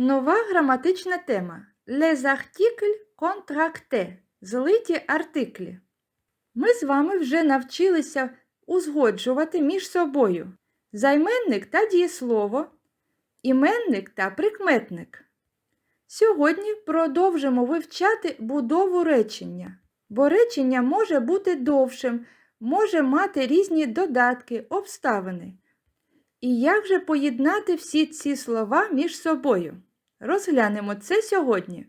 Нова граматична тема. Les articles contractés. Злиті артиклі. Ми з вами вже навчилися узгоджувати між собою займенник та дієслово, іменник та прикметник. Сьогодні продовжимо вивчати будову речення, бо речення може бути довшим, може мати різні додатки, обставини. І як же поєднати всі ці слова між собою? Розглянемо це сьогодні.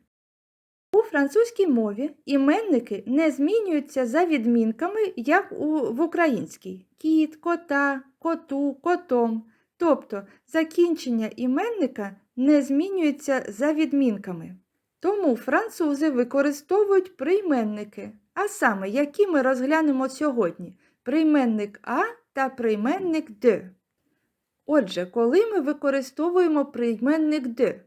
У французькій мові іменники не змінюються за відмінками, як у, в українській кіт, кота, коту, котом. Тобто закінчення іменника не змінюється за відмінками. Тому французи використовують прийменники, а саме, які ми розглянемо сьогодні: прийменник А та прийменник Д. Отже, коли ми використовуємо прийменник Д?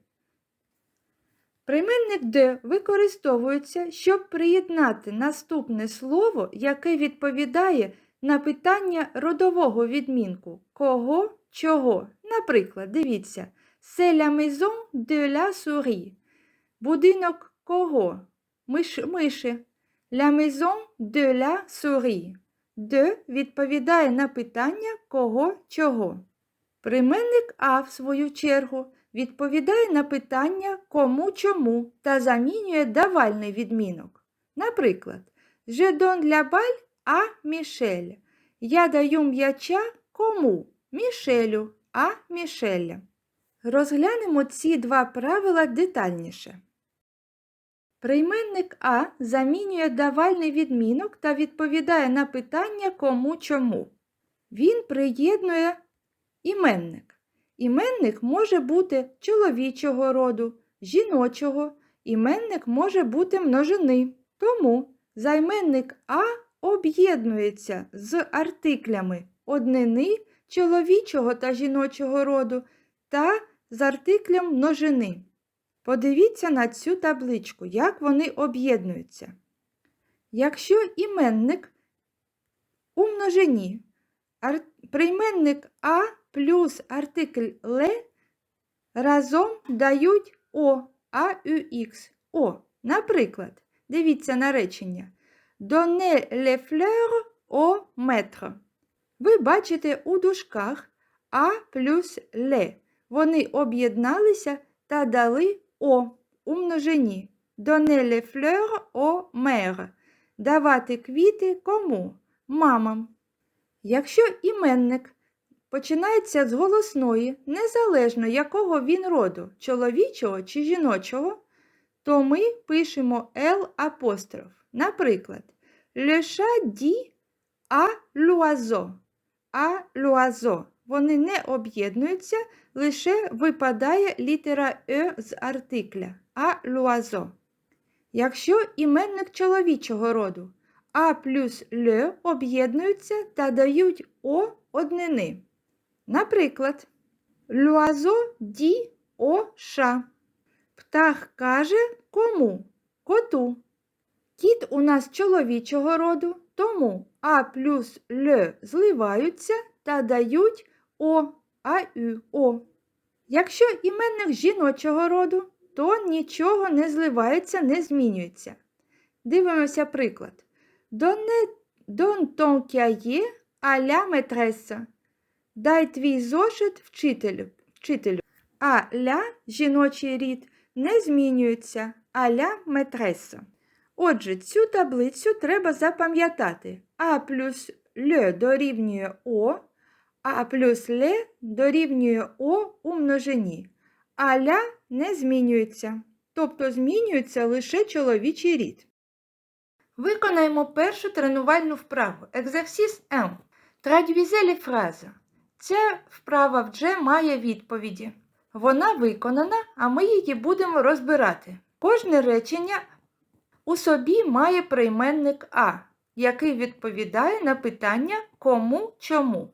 Прийменник Д використовується, щоб приєднати наступне слово, яке відповідає на питання родового відмінку кого, чого. Наприклад, дивіться, c'est la maison de la souris. Будинок кого? Миш, миші. La maison de la souris. Д відповідає на питання кого, чого. Прийменник А, в свою чергу, відповідає на питання кому чому та замінює давальний відмінок. Наприклад, Je donne la balle à. Я даю м'яча кому? Мішелю, а Мішеля. Розглянемо ці два правила детальніше. Прийменник А замінює давальний відмінок та відповідає на питання кому чому. Він приєднує іменник. Іменник може бути чоловічого роду, жіночого, іменник може бути множини. Тому займенник А об'єднується з артиклями однини чоловічого та жіночого роду та з артиклем множини. Подивіться на цю табличку, як вони об'єднуються. Якщо іменник у множині, ар... прийменник А плюс артикль Л разом дають О, АЮХ, О. Наприклад, дивіться на речення. Donnez les fleurs au maître. Ви бачите у дужках А плюс Л. Вони об'єдналися та дали О у множині. Donnez les fleurs au maire. Давати квіти кому? Мамам. Якщо іменник починається з голосної, незалежно якого він роду, чоловічого чи жіночого, то ми пишемо L апостроф. Наприклад, Le chat dit à. А l'oiseau. Вони не об'єднуються, лише випадає літера Е з артикля а l'oiseau. Якщо іменник чоловічого роду А плюс Л об'єднуються та дають О однини. Наприклад, l'oiseau dit au chat. Птах каже кому? Коту. Кіт у нас чоловічого роду, тому А плюс Л зливаються та дають О, АЮ, О. Якщо іменник жіночого роду, то нічого не зливається, не змінюється. Дивимося приклад. Don ton cahier à la. Дай твій зошит вчителю. вчителю. Ля жіночий рід не змінюється, а ля метреса. Отже, цю таблицю треба запам'ятати. А плюс Л дорівнює О, А плюс Л дорівнює О у множині. А ля не змінюється, тобто змінюється лише чоловічий рід. Виконаємо першу тренувальну вправу. 1. Traduisez les phrases. Ця вправа вже має відповіді. Вона виконана, а ми її будемо розбирати. Кожне речення у собі має прийменник А, який відповідає на питання кому чому.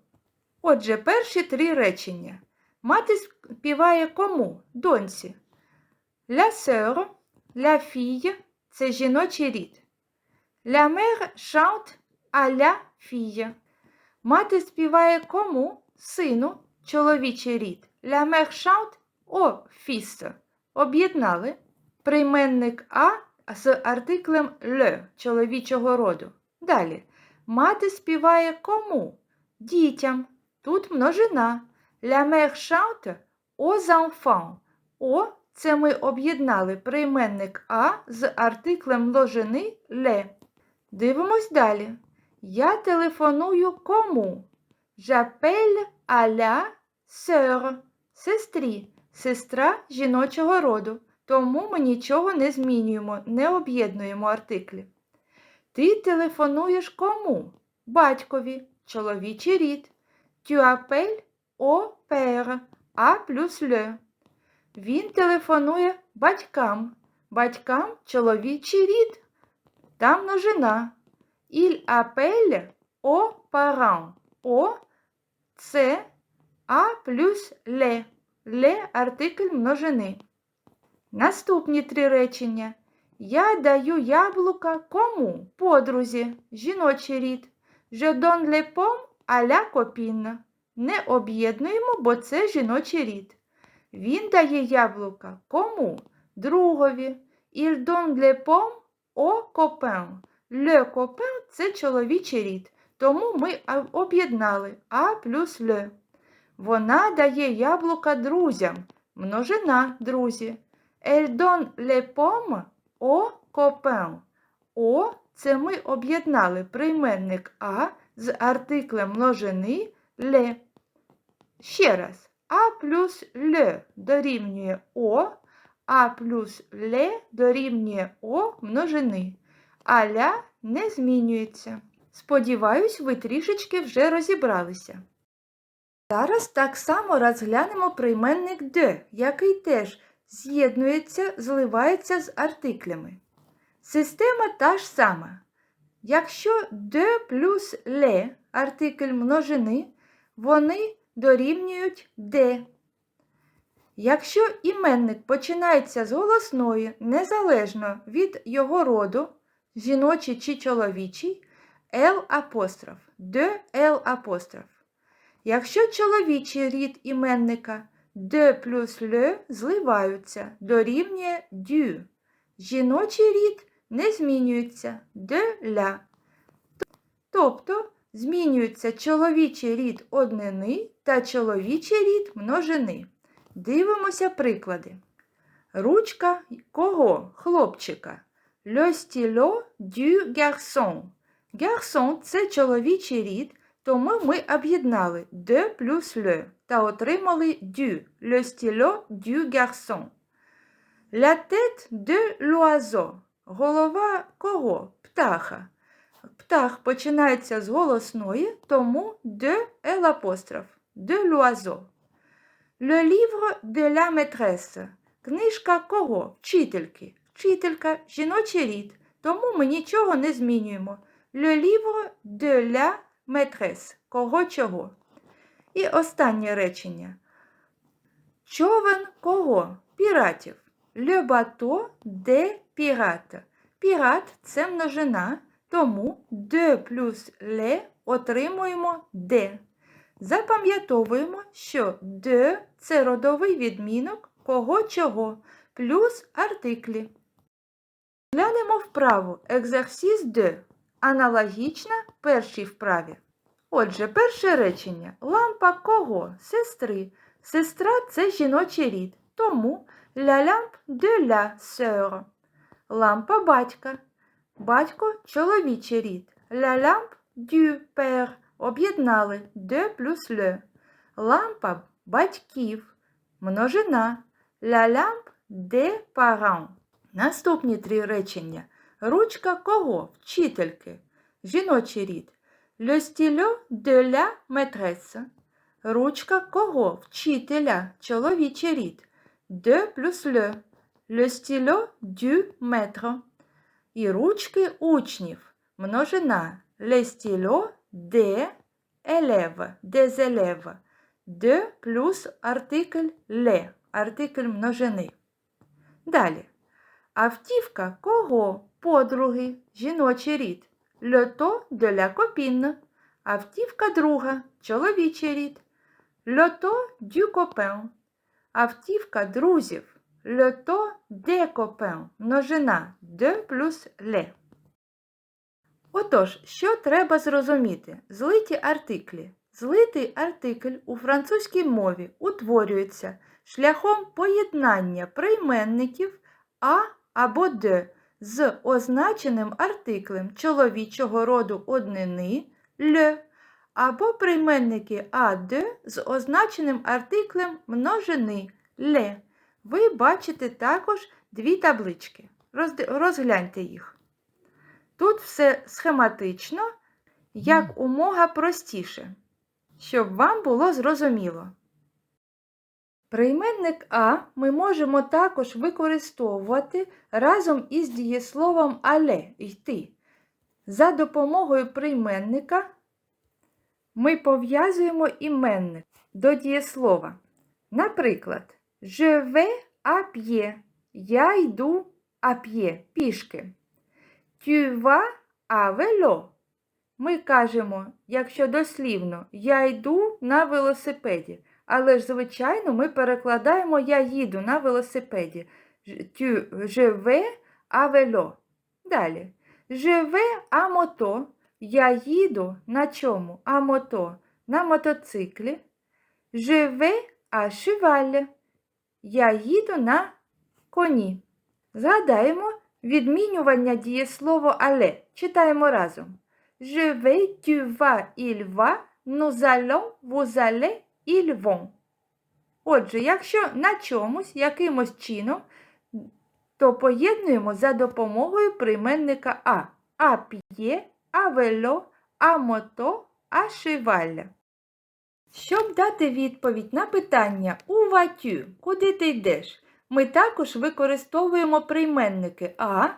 Отже, перші три речення. Мати співає кому? Доньці. La sœur, la fille – це жіночий рід. La mère chante à la fille. Мати співає кому? Сину, чоловічий рід. La mère chante au fils. об'єднали прийменник А з артиклем Л чоловічого роду. Далі. Мати співає кому? Дітям. Тут множина. La mère chante aux enfants. О це ми об'єднали прийменник А з артиклем множини ле. Дивимось далі. Я телефоную кому? À la sœur. Сестрі. Сестра жіночого роду. Тому ми нічого не змінюємо, не об'єднуємо артиклі. Ти телефонуєш кому? Батькові. Чоловічий рід. Tu appelles au. А плюс le. Він телефонує батькам. Батькам чоловічий рід. Там множина. Il appelle aux parents. О це А плюс ле. Ле артикль множини. Наступні три речення. Я даю яблука кому? Подрузі. Жіночий рід. Je donne les pommes à. Не об'єднуємо, бо це жіночий рід. Він дає яблука кому? Другові. Il donne les au copain. Le copain – це чоловічий рід, тому ми об'єднали А плюс Л. Вона дає яблука друзям. Множина друзі. Donne les pommes au. О це ми об'єднали прийменник А з артиклем множини ле. Ще раз. А плюс Л дорівнює О, А плюс Ле дорівнює О множини. А ля не змінюється. Сподіваюсь, ви трішечки вже розібралися. Зараз так само розглянемо прийменник де, який теж з'єднується, зливається з артиклями. Система та ж сама. Якщо де плюс ле артикль множини, вони дорівнюють де. Якщо іменник починається з голосної, незалежно від його роду, жіночий чи чоловічий, Л апостроф, де Л апостроф. Якщо чоловічий рід іменника де плюс ле зливаються, дорівнює дю. Жіночий рід не змінюється де ля. Тобто змінюється чоловічий рід однини та чоловічий рід множини. Дивимося приклади. Ручка кого? Хлопчика. Le stylo du garçon. Garçon – це чоловічий рід, тому ми об'єднали de плюс le та отримали du. Le stylo du garçon. La tête de l'oiseau. Голова кого? Птаха. Птах починається з голосної, тому de L апостроф. De l'oiseau. Le livre de la maîtresse. Книжка кого? Вчительки. Вчителька жіночий рід, тому ми нічого не змінюємо. Le livre de la maîtresse. Кого чого. І останнє речення. Човен кого? Піратів. Le bateau des pirates. Пірат це множина, тому de плюс le отримуємо de. Запам'ятовуємо, що de – це родовий відмінок кого чого плюс артиклі. Глянемо вправу екзерсіс de, аналогічна першій вправі. Отже, перше речення. Лампа кого? Сестри. Сестра це жіночий рід, тому la lampe de la sœur. Лампа батька. Батько чоловічий рід. La lampe du père. Об'єднали de плюс le. Лампа батьків. Множина. La lampe des parents. Наступні три речення. Ручка кого? Вчительки. Жіночий рід. Le stylo de la maîtresse. Ручка кого? Вчителя. Чоловічий рід. De плюс le. Le stylo du maître. І ручки учнів. Множина. Le stylo des élèves. Des élèves. De плюс артикль le. Артикль множини. Далі. Автівка кого? Подруги. Жіночий рід. Le de la copine. Автівка друга. Чоловічий рід. Le taux du copain. Автівка друзів. le taux des copains. Множина de плюс les. Отож, що треба зрозуміти? Злиті артиклі. Злитий артикль у французькій мові утворюється шляхом поєднання прийменників а або де з означеним артиклем чоловічого роду однини ле або прийменники а де з означеним артиклем множини ле. Ви бачите також дві таблички. Розгляньте їх. Тут все схематично, як умога простіше, щоб вам було зрозуміло. Прийменник А ми можемо також використовувати разом із дієсловом але йти. За допомогою прийменника ми пов'язуємо іменник до дієслова. Наприклад, vais à. Я йду а pied, пішки. Tu vas à vélo. Ми кажемо, якщо дослівно, я йду на велосипеді. Але ж, звичайно, ми перекладаємо я їду на велосипеді. Tu, je à vélo. Далі. Je vais à moto. Я їду на чому? А мото. На мотоциклі. Je vais à cheval. Я їду на коні. Згадаємо відмінювання дієслово але. Читаємо разом. Je vais, tu vas, il va, nous allons, vous allez, ils vont. Отже, якщо на чомусь, якимось чином, то поєднуємо за допомогою прийменника а. А п'є, а вело, а мото, а шиваля. Щоб дати відповідь на питання у ватю, куди ти йдеш, ми також використовуємо прийменники а,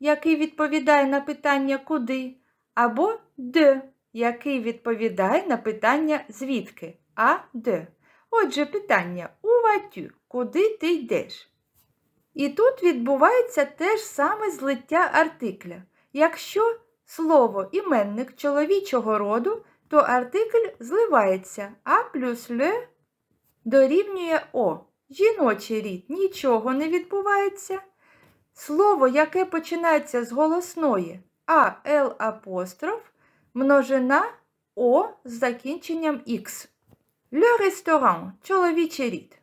який відповідає на питання куди, або де, який відповідає на питання звідки, а де. Отже, питання у ватю, куди ти йдеш? І тут відбувається те ж саме злиття артикля. Якщо слово іменник чоловічого роду, то артикль зливається а плюс ле дорівнює о. Жіночий рід нічого не відбувається. Слово, яке починається з голосної а л апостроф, множина о з закінченням х. Le restaurant – чоловічий рід.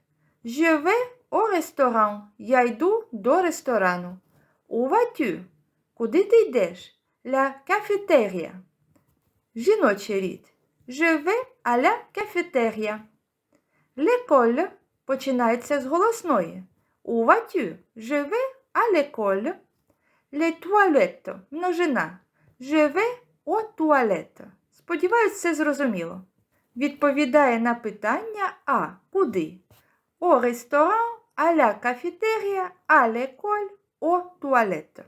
Je vais au restaurant. Я йду до ресторану. Où vas-tu? Куди ти йдеш? La cafeteria. Жіночий рід. Je vais à la cafeteria. L'école починається з голосної. Vas-tu? Je vais à l'école. Les toilettes – множина. Vais aux toilettes. Сподіваюсь, все зрозуміло. Відповідає на питання А. Куди? Restaurant, à la cafétéria, à l'école, aux toilettes.